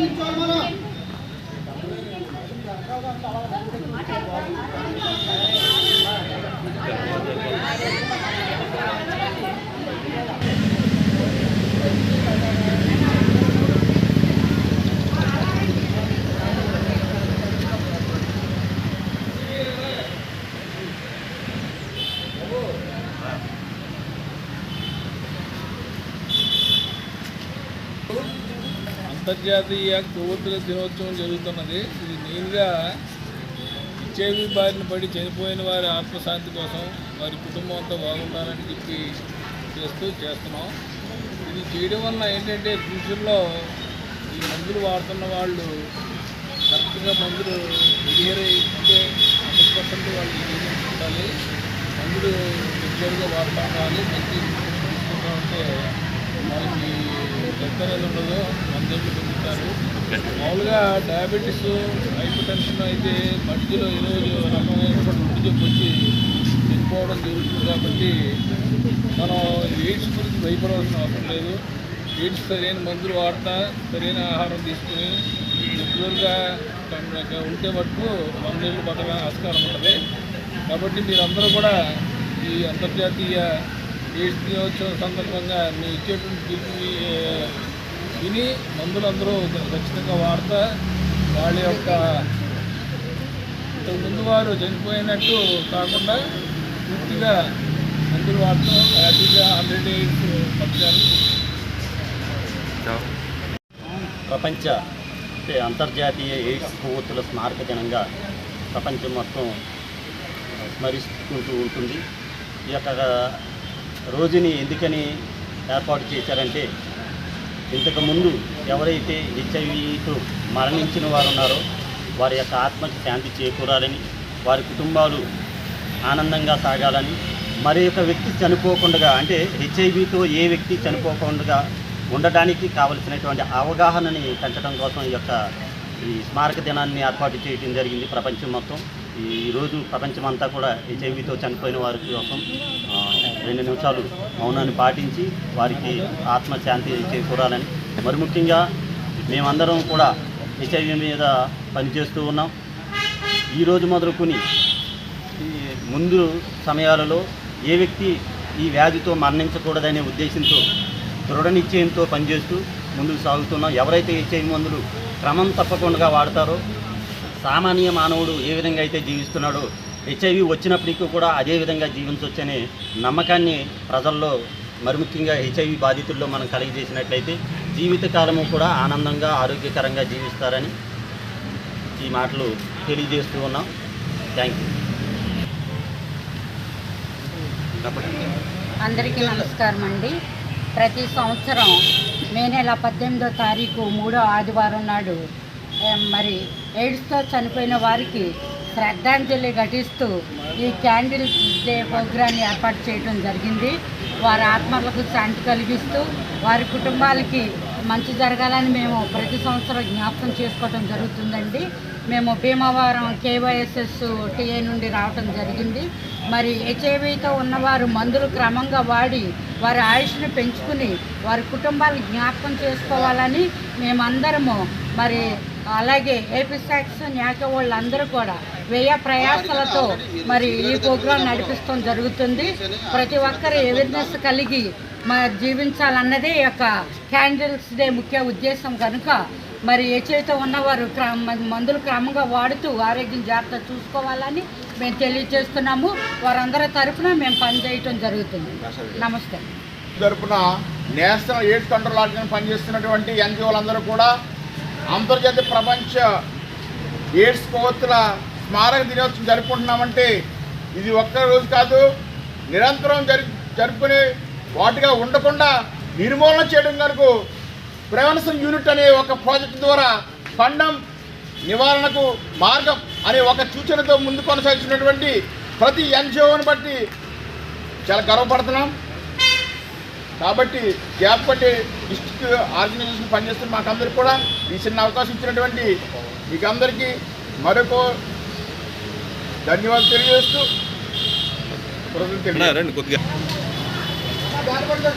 మన అంతర్జాతీయ కొవ్వొత్తుల దినోత్సవం జరుగుతున్నది. ఇది మెయిన్గా ఇచ్చేవి బారిన పడి చనిపోయిన వారి ఆత్మశాంతి కోసం వారి కుటుంబం అంతా బాగుండాలని చెప్పి చేస్తూ చేస్తున్నాం. ఇది చేయడం వల్ల ఏంటంటే ఫ్యూచర్లో ఈ మందులు వాడుతున్న వాళ్ళు కరెక్ట్గా మందులు డెలివరీ అంటే హండ్రెడ్ పర్సెంట్ వాళ్ళు ఉండాలి. మందులు రెగ్యులర్గా వాడుతూ ఉండాలి. మంచి ఉంటే వాళ్ళకి చక్కెర అనేది ఉండదు మందులు పొందుతారు మామూలుగా డయాబెటీస్ హైపర్ టెన్షన్ అయితే మధ్యలో ఈరోజు రకమైనటువంటి ఒంటి చెప్పు వచ్చి చనిపోవడం జరుగుతుంది కాబట్టి మనం ఎయిడ్స్ గురించి భయపడవలసిన అవసరం లేదు. ఎయిడ్స్ సరైన మందులు వాడతా సరైన ఆహారం తీసుకుని రెగ్యులర్గా ఉంటే మటుకు మందులు బతక ఆస్కారం ఉంటుంది. కాబట్టి మీరందరూ కూడా ఈ అంతర్జాతీయ ఎయిడ్స్ దినోత్సవం సందర్భంగా మీ ఇచ్చేటువంటి విని మందులందరూ ఖచ్చితంగా వాడతా వాళ్ళ యొక్క ఇంతకు ముందు వారు చనిపోయినట్టు కాకుండా పూర్తిగా మందులు వాడటం హ్యాపీగా హండ్రెడ్ ఎయిడ్స్ ప్రపంచ అంటే అంతర్జాతీయ ఎయిడ్స్ కొవ్వొత్తుల స్మారక దినంగా ప్రపంచం మొత్తం స్మరిస్తుంటూ ఉంటుంది. ఈ యొక్క రోజుని ఎందుకని ఏర్పాటు చేశారంటే ఇంతకుముందు ఎవరైతే హెచ్ఐవితో మరణించిన వారు ఉన్నారో వారి యొక్క ఆత్మకి శాంతి చేకూరాలని వారి కుటుంబాలు ఆనందంగా సాగాలని మరి యొక్క వ్యక్తి చనిపోకుండా అంటే హెచ్ఐవితో ఏ వ్యక్తి చనిపోకుండా ఉండడానికి కావలసినటువంటి అవగాహనని పెంచడం కోసం ఈ యొక్క ఈ స్మారక దినాన్ని ఏర్పాటు చేయడం జరిగింది ప్రపంచం మొత్తం. ఈరోజు ప్రపంచమంతా కూడా హెచ్ఐవితో చనిపోయిన వారి కోసం రెండు నిమిషాలు మౌనాన్ని పాటించి వారికి ఆత్మశాంతి చేకూరాలని. మరి ముఖ్యంగా మేమందరం కూడా హెచ్ఐవి మీద పనిచేస్తూ ఉన్నాం. ఈరోజు మొదలుకొని ముందు సమయాలలో ఏ వ్యక్తి ఈ వ్యాధితో మరణించకూడదనే ఉద్దేశంతో దృఢ నిశ్చయంతో పనిచేస్తూ ముందుకు సాగుతున్నాం. ఎవరైతే హెచ్ఐవి మందులు క్రమం తప్పకుండా వాడతారో సామాన్య మానవుడు ఏ విధంగా అయితే జీవిస్తున్నాడో హెచ్ఐవి వచ్చినప్పటికీ కూడా అదే విధంగా జీవించవచ్చనే నమ్మకాన్ని ప్రజల్లో మరి ముఖ్యంగా హెచ్ఐవి బాధితుల్లో మనం కలిగజేసినట్లయితే జీవితకాలము కూడా ఆనందంగా ఆరోగ్యకరంగా జీవిస్తారని ఈ మాటలు తెలియజేస్తూ ఉన్నాం. థ్యాంక్ యూ అందరికీ నమస్కారం అండి. ప్రతి సంవత్సరం మే నెల పద్దెనిమిదో తారీఖు మూడో ఆదివారం నాడు మరి ఎయిడ్స్తో చనిపోయిన వారికి శ్రద్ధాంజలి ఘటిస్తూ ఈ క్యాండిల్ డే ప్రోగ్రాన్ని ఏర్పాటు చేయడం జరిగింది. వారి ఆత్మలకు శాంతి కలిగిస్తూ వారి కుటుంబాలకి మంచి జరగాలని మేము ప్రతి సంవత్సరం జ్ఞాపకం చేసుకోవడం జరుగుతుందండి. మేము భీమవరం కేవైఎస్ఎస్ టీఏ నుండి రావటం జరిగింది. మరి హెచ్ఐవితో ఉన్నవారు మందులు క్రమంగా వాడి వారి ఆయుష్ను పెంచుకుని వారి కుటుంబాలు జ్ఞాపకం చేసుకోవాలని మేమందరము మరి అలాగే ఏపీ సాక్స్ న్యాక వాళ్ళందరూ కూడా వ్యయ ప్రయాసలతో మరి ఈ ప్రోగ్రాం నడిపిస్తాం జరుగుతుంది. ప్రతి ఒక్కరు అవేర్నెస్ కలిగి మరి జీవించాలన్నదే ఈ యొక్క క్యాండిల్స్ డే ముఖ్య ఉద్దేశం కనుక. మరి ఏ చేత ఉన్నవారు క్రమ మందులు క్రమంగా వాడుతూ ఆరోగ్యం జాగ్రత్త చూసుకోవాలని మేము తెలియజేస్తున్నాము. వారందరి తరఫున మేము పనిచేయటం జరుగుతుంది. నమస్తే. తరఫున నేషనల్ ఎయిడ్స్ కంట్రోల్ ఆర్గనైజేషన్ పనిచేస్తున్నటువంటి ఎన్జిఓలందరూ కూడా అంతర్జాతీయ ప్రపంచ ఎయిడ్స్ కొవ్వొత్తుల స్మారక దినోత్సవం జరుపుకుంటున్నామంటే ఇది ఒక్క రోజు కాదు నిరంతరం జరి జరుపుకునే వాటిగా ఉండకుండా నిర్మూలన చేయడం కొరకు ప్రివెన్షన్ యూనిట్ అనే ఒక ప్రాజెక్ట్ ద్వారా ఖండం నివారణకు మార్గం అనే ఒక సూచనతో ముందు కొనసాగుతున్నటువంటి ప్రతి ఎన్జిఓని బట్టి చాలా గర్వపడుతున్నాం. కాబట్టి గ్యాప్ పట్టి డిస్ట్రిక్ట్ ఆర్గనైజేషన్ పనిచేస్తున్న మాకందరికి కూడా ఈ చిన్న అవకాశం ఇచ్చినటువంటి మీకు అందరికీ మరొక ధన్యవాదాలు తెలియజేస్తూ కొద్దిగా.